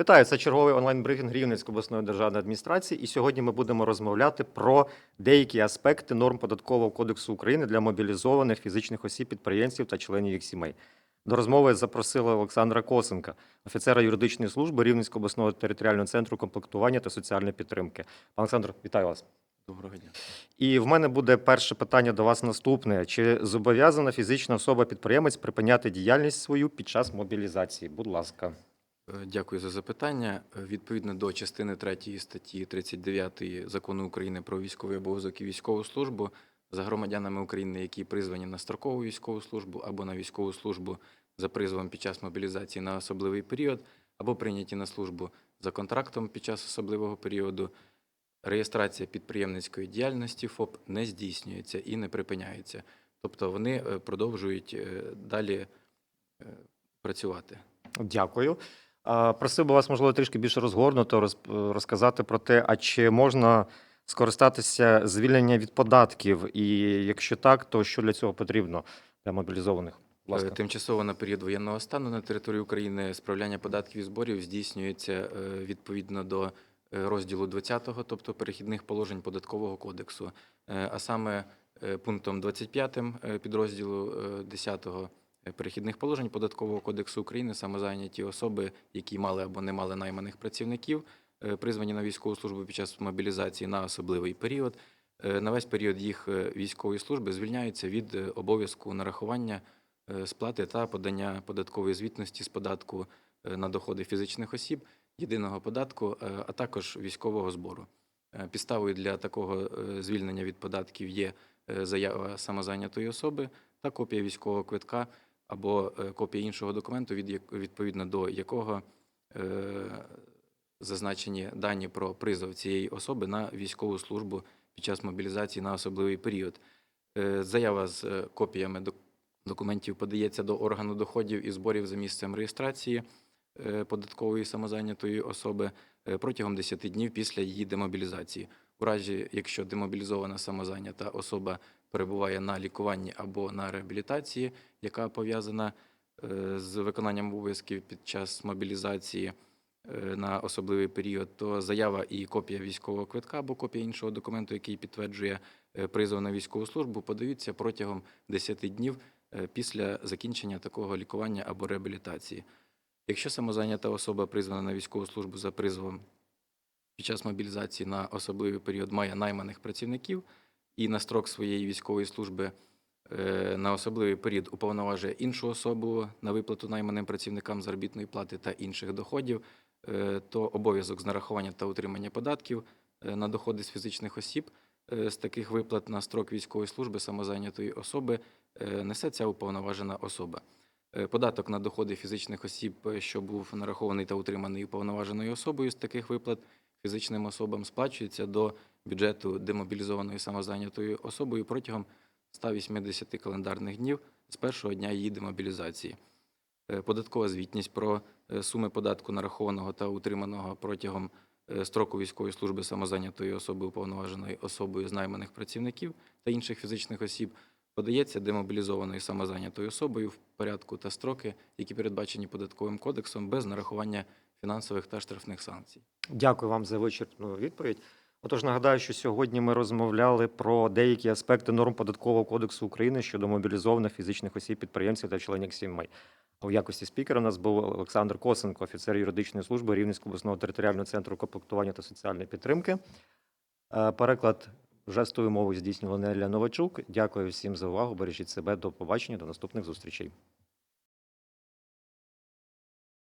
Вітаю, це черговий онлайн-брифінг Рівненської обласної державної адміністрації. І сьогодні ми будемо розмовляти про деякі аспекти норм податкового кодексу України для мобілізованих фізичних осіб, підприємців та членів їх сімей. До розмови запросили Олександра Косенка, офіцера юридичної служби Рівненського обласного територіального центру комплектування та соціальної підтримки. Пан Олександр, вітаю вас. Доброго дня. І в мене буде перше питання до вас наступне: чи зобов'язана фізична особа-підприємець припиняти діяльність свою під час мобілізації? Будь ласка. Е, Дякую за запитання. Е, Відповідно до частини 3 статті 39 Закону України про військовий обов'язок і військову службу за громадянами України, які призвані на строкову військову службу або на військову службу за призовом під час мобілізації на особливий період, або прийняті на службу за контрактом під час особливого періоду, реєстрація підприємницької діяльності ФОП не здійснюється і не припиняється. Тобто вони е, продовжують далі працювати. Дякую. Просив би вас, можливо, трішки більше розгорнуто роз- розказати про те, а чи можна скористатися звільнення від податків, і якщо так, то що для цього потрібно для мобілізованих? Будь ласка. Е, Тимчасово на період воєнного стану на території України справляння податків і зборів здійснюється е, відповідно до е, розділу 20, тобто перехідних положень податкового кодексу, Е, а саме е, пунктом 25 е, підрозділу е, 10 перехідних положень податкового кодексу України самозайняті особи, які мали або не мали найманих працівників, е, призвані на військову службу під час мобілізації на особливий період. е, На весь період їх е, військової служби звільняються від обов'язку нарахування сплати та подання податкової звітності з податку на доходи фізичних осіб, єдиного податку, а також військового збору. Підставою для такого звільнення від податків є заява самозайнятої особи та копія військового квитка або е, копія іншого документу, від відповідно до якого е, зазначені дані про призов цієї особи на військову службу під час мобілізації на особливий період. Е, Заява з копіями док- документів подається до органу доходів і зборів за місцем реєстрації податкової самозайнятої особи протягом 10 днів після її демобілізації. У разі, якщо демобілізована самозайнята особа перебуває на лікуванні або на реабілітації, яка пов'язана е, з виконанням обов'язків під час мобілізації е, на особливий період, то заява і копія військового квитка або копія іншого документу, який підтверджує е, призов на військову службу, подаються протягом 10 днів після закінчення такого лікування або реабілітації. Якщо самозайнята особа призвана на військову службу за призовом під час мобілізації на особливий період має найманих працівників і на строк своєї військової служби е, на особливий період уповноважує іншу особу на виплату найманим працівникам заробітної плати та інших доходів, е, то обов'язок з нарахування та утримання податків е, на доходи з фізичних осіб з таких виплат на строк військової служби самозайнятої особи несе ця уповноважена особа. Податок на доходи фізичних осіб, що був нарахований та утриманий уповноваженою особою з таких виплат фізичним особам, сплачується до бюджету демобілізованої самозайнятою особою протягом 180 календарних днів з першого дня її демобілізації. Е, Податкова звітність про е, суми податку нарахованого та утриманого протягом е, строку військової служби самозайнятої особи уповноваженої особою з найманих працівників та інших фізичних осіб подається демобілізованою самозайнятою особою в порядку та строки, які передбачені податковим кодексом без нарахування фінансових та штрафних санкцій. Дякую вам за вичерпну відповідь. Отож, нагадаю, що сьогодні ми розмовляли про деякі аспекти норм податкового кодексу України щодо мобілізованих фізичних осіб, підприємців та членів сімей. У якості спікера у нас був Олександр Косенко, офіцер юридичної служби Рівненського обласного територіального центру комплектування та соціальної підтримки. Е, Переклад жестовою мовою здійснювала Неля Новачук. Дякую всім за увагу. Бережіть себе. До побачення, до наступних зустрічей.